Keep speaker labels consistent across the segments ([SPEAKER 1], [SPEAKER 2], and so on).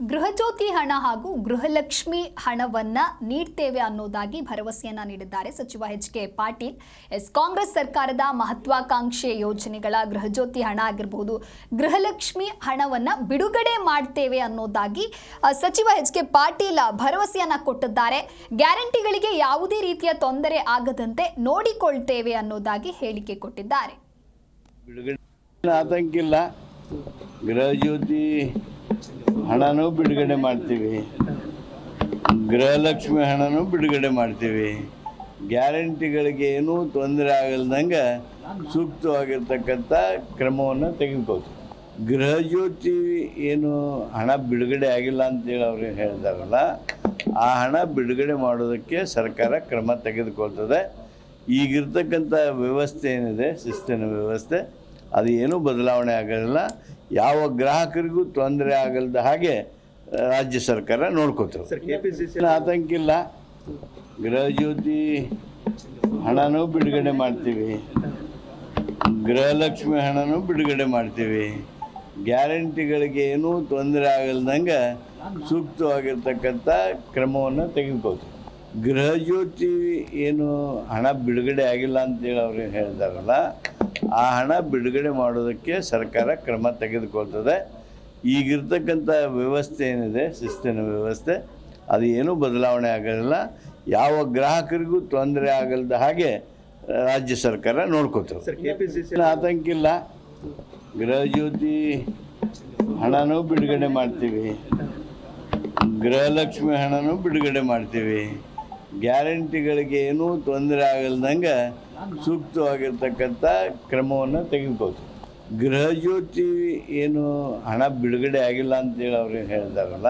[SPEAKER 1] ಗೃಹಜ್ಯೋತಿ ಹಣ ಹಾಗೂ ಗೃಹಲಕ್ಷ್ಮಿ ಹಣವನ್ನ ನೀಡ್ತೇವೆ ಅನ್ನೋದಾಗಿ ಭರವಸೆಯನ್ನ ನೀಡಿದ್ದಾರೆ ಸಚಿವ ಎಚ್ ಕೆ ಪಾಟೀಲ್. ಎಸ್, ಕಾಂಗ್ರೆಸ್ ಸರ್ಕಾರದ ಮಹತ್ವಾಕಾಂಕ್ಷೆ ಯೋಜನೆಗಳ ಗೃಹಜ್ಯೋತಿ ಹಣ ಆಗಿರಬಹುದು ಗೃಹಲಕ್ಷ್ಮಿ ಹಣವನ್ನ ಬಿಡುಗಡೆ ಮಾಡ್ತೇವೆ ಅನ್ನೋದಾಗಿ ಸಚಿವ ಎಚ್ ಕೆ ಪಾಟೀಲ್ ಭರವಸೆಯನ್ನ ಕೊಟ್ಟಿದ್ದಾರೆ. ಗ್ಯಾರಂಟಿಗಳಿಗೆ ಯಾವುದೇ ರೀತಿಯ ತೊಂದರೆ ಆಗದಂತೆ ನೋಡಿಕೊಳ್ತೇವೆ ಅನ್ನೋದಾಗಿ ಹೇಳಿಕೆ ಕೊಟ್ಟಿದ್ದಾರೆ.
[SPEAKER 2] ಬಿಡುಗಡೆ ಆತಂಕ ಇಲ್ಲ ಗೃಹಜ್ಯೋತಿ ಹಣನೂ ಬಿಡುಗಡೆ ಮಾಡ್ತೀವಿ. ಗೃಹಲಕ್ಷ್ಮಿ ಹಣನೂ ಬಿಡುಗಡೆ ಮಾಡ್ತೀವಿ. ಗ್ಯಾರಂಟಿಗಳಿಗೆ ಏನೂ ತೊಂದರೆ ಆಗಲ್ದಂಗೆ ಸೂಕ್ತವಾಗಿರ್ತಕ್ಕಂಥ ಕ್ರಮವನ್ನು ತೆಗೆದುಕೊಳ್ತೀವಿ. ಗೃಹಜ್ಯೋತಿ ಏನು ಹಣ ಬಿಡುಗಡೆ ಆಗಿಲ್ಲ ಅಂತೇಳಿ ಅವ್ರು ಹೇಳಿದಾರಲ್ಲ ಆ ಹಣ ಬಿಡುಗಡೆ ಮಾಡೋದಕ್ಕೆ ಸರ್ಕಾರ ಕ್ರಮ ತೆಗೆದುಕೊಳ್ತದೆ. ಈಗಿರ್ತಕ್ಕಂಥ ವ್ಯವಸ್ಥೆ ಏನಿದೆ, ಶಿಸ್ತಿನ ವ್ಯವಸ್ಥೆ ಅದು ಏನೂ ಬದಲಾವಣೆ ಆಗೋದಿಲ್ಲ. ಯಾವ ಗ್ರಾಹಕರಿಗೂ ತೊಂದರೆ ಆಗಲ್ದ ಹಾಗೆ ರಾಜ್ಯ ಸರ್ಕಾರ ನೋಡ್ಕೋತದೆ. ಆತಂಕ ಇಲ್ಲ. ಗೃಹಜ್ಯೋತಿ ಹಣನೂ ಬಿಡುಗಡೆ ಮಾಡ್ತೀವಿ. ಗೃಹಲಕ್ಷ್ಮಿ ಹಣನೂ ಬಿಡುಗಡೆ ಮಾಡ್ತೀವಿ. ಗ್ಯಾರಂಟಿಗಳಿಗೆ ಏನೂ ತೊಂದರೆ ಆಗಲ್ದಂಗೆ ಸೂಕ್ತವಾಗಿರ್ತಕ್ಕಂಥ ಕ್ರಮವನ್ನು ತೆಗೆದುಕೊಳ್ತೀವಿ. ಗೃಹಜ್ಯೋತಿ ಏನು ಹಣ ಬಿಡುಗಡೆ ಆಗಿಲ್ಲ ಅಂತೇಳಿ ಅವ್ರು ಹೇಳಿದಾರಲ್ಲ ಆ ಹಣ ಬಿಡುಗಡೆ ಮಾಡೋದಕ್ಕೆ ಸರ್ಕಾರ ಕ್ರಮ ತೆಗೆದುಕೊಳ್ತದೆ. ಈಗಿರ್ತಕ್ಕಂಥ ವ್ಯವಸ್ಥೆ ಏನಿದೆ ಶಿಸ್ತಿನ ವ್ಯವಸ್ಥೆ ಅದು ಏನೂ ಬದಲಾವಣೆ ಆಗೋದಿಲ್ಲ. ಯಾವ ಗ್ರಾಹಕರಿಗೂ ತೊಂದರೆ ಆಗಲ್ದ ಹಾಗೆ ರಾಜ್ಯ ಸರ್ಕಾರ ನೋಡ್ಕೋತದೆ. ಆತಂಕ ಇಲ್ಲ. ಗೃಹಜ್ಯೋತಿ ಹಣನೂ ಬಿಡುಗಡೆ ಮಾಡ್ತೀವಿ. ಗೃಹಲಕ್ಷ್ಮಿ ಹಣನೂ ಬಿಡುಗಡೆ ಮಾಡ್ತೀವಿ. ಗ್ಯಾರಂಟಿಗಳಿಗೆ ಏನೂ ತೊಂದರೆ ಆಗಲ್ದಂಗೆ ಸೂಕ್ತವಾಗಿರ್ತಕ್ಕಂಥ ಕ್ರಮವನ್ನು ತೆಗೆದುಕೊಳ್ತೀವಿ. ಗೃಹಜ್ಯೋತಿ ಏನು ಹಣ ಬಿಡುಗಡೆ ಆಗಿಲ್ಲ ಅಂತೇಳಿ ಅವ್ರು ಹೇಳಿದಾರಲ್ಲ,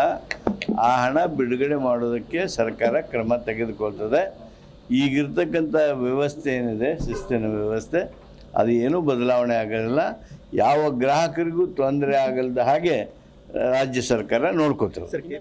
[SPEAKER 2] ಆ ಹಣ ಬಿಡುಗಡೆ ಮಾಡೋದಕ್ಕೆ ಸರ್ಕಾರ ಕ್ರಮ ತೆಗೆದುಕೊಳ್ತದೆ. ಈಗಿರ್ತಕ್ಕಂಥ ವ್ಯವಸ್ಥೆ ಏನಿದೆ, ಶಿಸ್ತಿನ ವ್ಯವಸ್ಥೆ, ಅದು ಏನೂ ಬದಲಾವಣೆ ಆಗೋದಿಲ್ಲ. ಯಾವ ಗ್ರಾಹಕರಿಗೂ ತೊಂದರೆ ಆಗಲ್ದ ಹಾಗೆ ರಾಜ್ಯ ಸರ್ಕಾರ
[SPEAKER 3] ನೋಡ್ಕೋತಾರೆ